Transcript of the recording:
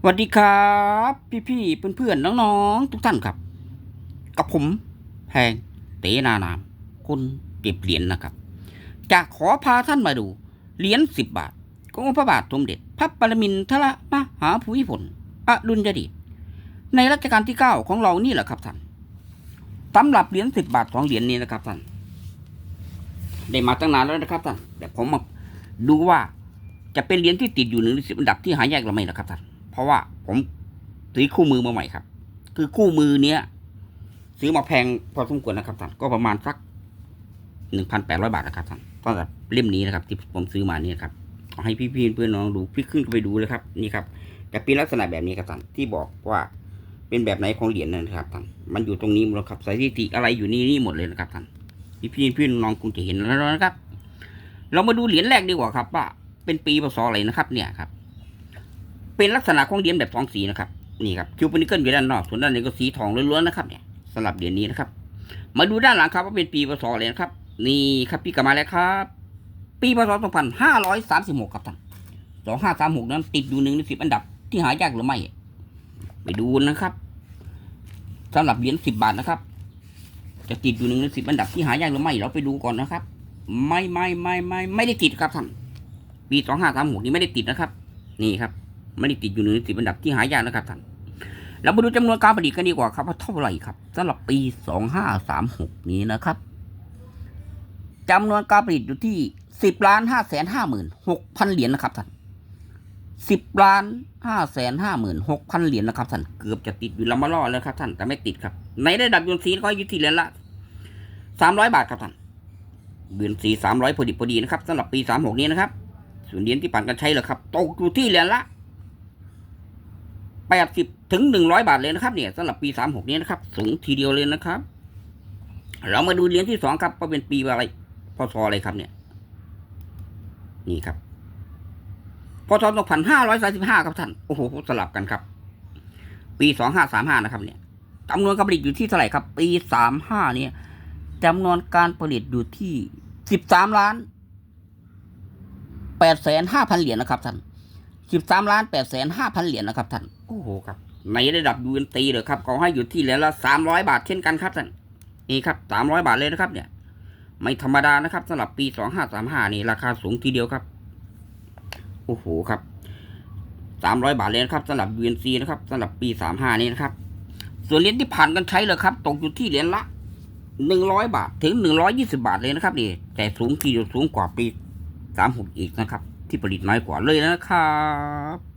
สวัสดีครับ พี่ๆเพื่อนๆน้องๆทุกท่านครับ กับผมแพงเตนานามคุณเก็บเหรียญนะครับ จะขอพาท่านมาดู เหรียญสิบบาทขององค์พระบาทสมเด็จ พระปรมินทรมหาภูมิพลอดุลยเดชในรัชกาลที่เก้าของเรานี่แหละครับท่านตำรับเหรียญสิบบาทสองเหรียญนี้นะครับท่านได้มาตั้งนานแล้วนะครับท่านแต่ผมมาดูว่าจะเป็นเหรียญที่ติดอยู่หนึ่งในสิบอันดับที่หายากหรือไม่นะครับท่าน ราะว่าผมซื้อคู่มือมาใหม่ครับ คือคู่มือเนี้ยซื้อมาแพงพอสมควรนะครับท่านก็ประมาณสักหนึ่งพันแปดร้อยบาทนะครับท่านสำหรับเล่มนี้นะครับ ที่ผมซื้อมาเนี่นะครับเอให้พี่ๆเพื่อนน้องดูพี่ขึ้นไปดูเลยครับ นี่ครับจะเป็นลักษณะแบบนี้ครับท่านที่บอกว่าเป็นแบบไหนของเหรียญนะครับท่านมันอยู่ตรงนี้หมดครับสถิติอะไรอยู่นี่นี่หมดเลยนะครับท่านพี่ๆเพื่อนน้องคงจะเห็นแล้วนะครับ เรามาดูเหรียญแรกดีกว่าครับ ว่าเป็นปีพศอะไรนะครับ เนี่ยครับ เป็นลักษณะของเหรียญแบบสองสีนะครับนี่ครับคิวปนิเกิลอยู่ด้านนอกส่วนด้านในก็สีทองล้วนๆนะครับเนี่ยสำหรับเหรียญนี้นะครับ มาดูด้านหลังครับว่าเป็นปีพศอะไรนะครับ นี่ครับพี่กลับมาแล้วครับ ปีพศสองพันห้าร้อยสามสิบหกครับท่านสองห้าสามหกนั้นติดอยู่หนึ่งในสิบอันดับที่หายากหรือไม่ไปดูนะครับสำหรับเหรียญสิบบาทนะครับ จะติดอยู่หนึ่งในสิบอันดับที่หายากหรือไม่เราไปดูก่อนนะครับ ไม่ไม่ไม่ไม่ไม่ได้ติดครับท่านปีสองห้าสามหกนี้ไม่ได้ติดนะครับ นี่ครับ ไม่ได้ติดอยู่ในสิบอันดับที่หายากนะครับท่านเรามาดูจำนวนการผลิตกันดีกว่าครับว่าเท่าไหร่ครับสำหรับปีสองห้าสามหกนี้นะครับจำนวนการผลิตอยู่ที่สิบล้านห้าแสนห้าหมื่นหกพันเหรียญนะครับท่านสิบล้านห้าแสนห้าหมื่นหกพันเหรียญนะครับท่านเกือบจะติดอยู่ลำมาล่อแล้วครับท่านแต่ไม่ติดครับ ในระดับยนซีก็อยู่ที่เหรียญละสามร้อยบาทครับท่านเดือนสี่สามร้อยพอดีพอดีนะครับสำหรับปีสามหกนี้นะครับส่วนเหรียญที่ผ่านการใช้เหรอครับตกอยู่ที่เหรียญละ แปดสิบถึงหนึ่งร้อยบาทเลยนะครับเนี่ยสำหรับปีสามหกนี้นะครับ สูงทีเดียวเลยนะครับ เรามาดูเหรียญที่สองครับว่าเป็นปีอะไรพศอะไรครับเนี่ย นี่ครับพศสองพันห้าร้อยสาสิบห้าครับท่านโอ้โหสลับกันครับ ปีสองห้าสามห้านะครับเนี่ยจำนวนการผลิตอยู่ที่เท่าไหร่ครับ ปีสามห้าเนี่ยจำนวนการผลิตอยู่ที่สิบสามล้านแปดแสนห้าพันเหรียญนะครับท่าน สิบสามล้านแปดแสนห้าพันเหรียญนะครับท่านโอ้โหครับในระดับยูเอ็นตีเลยครับเขาให้อยู่ที่เหรียญละสามร้อยบาทเช่นกันครับท่านนี่ครับสามร้อยบาทเลยนะครับ เนี่ย ไม่ธรรมดานะครับสำหรับปีสองห้าสามห้านี่ราคาสูงทีเดียวครับโอ้โหครับสามร้อยบาทเลยนะครับสำหรับยูเอ็นซีนะครับสำหรับปีสามห้านี่นะครับ ส่วนเหรียญที่ผ่านกันใช้เลยครับ ตกอยู่ที่เหรียญละหนึ่งร้อยบาทถึงหนึ่งร้อยี่สิบาทเลยนะครับนี่แต่สูงทีเดียวสูงกว่าปีสามหกอีกนะครับ ที่ผลิตน้อยกว่าเลยนะครับ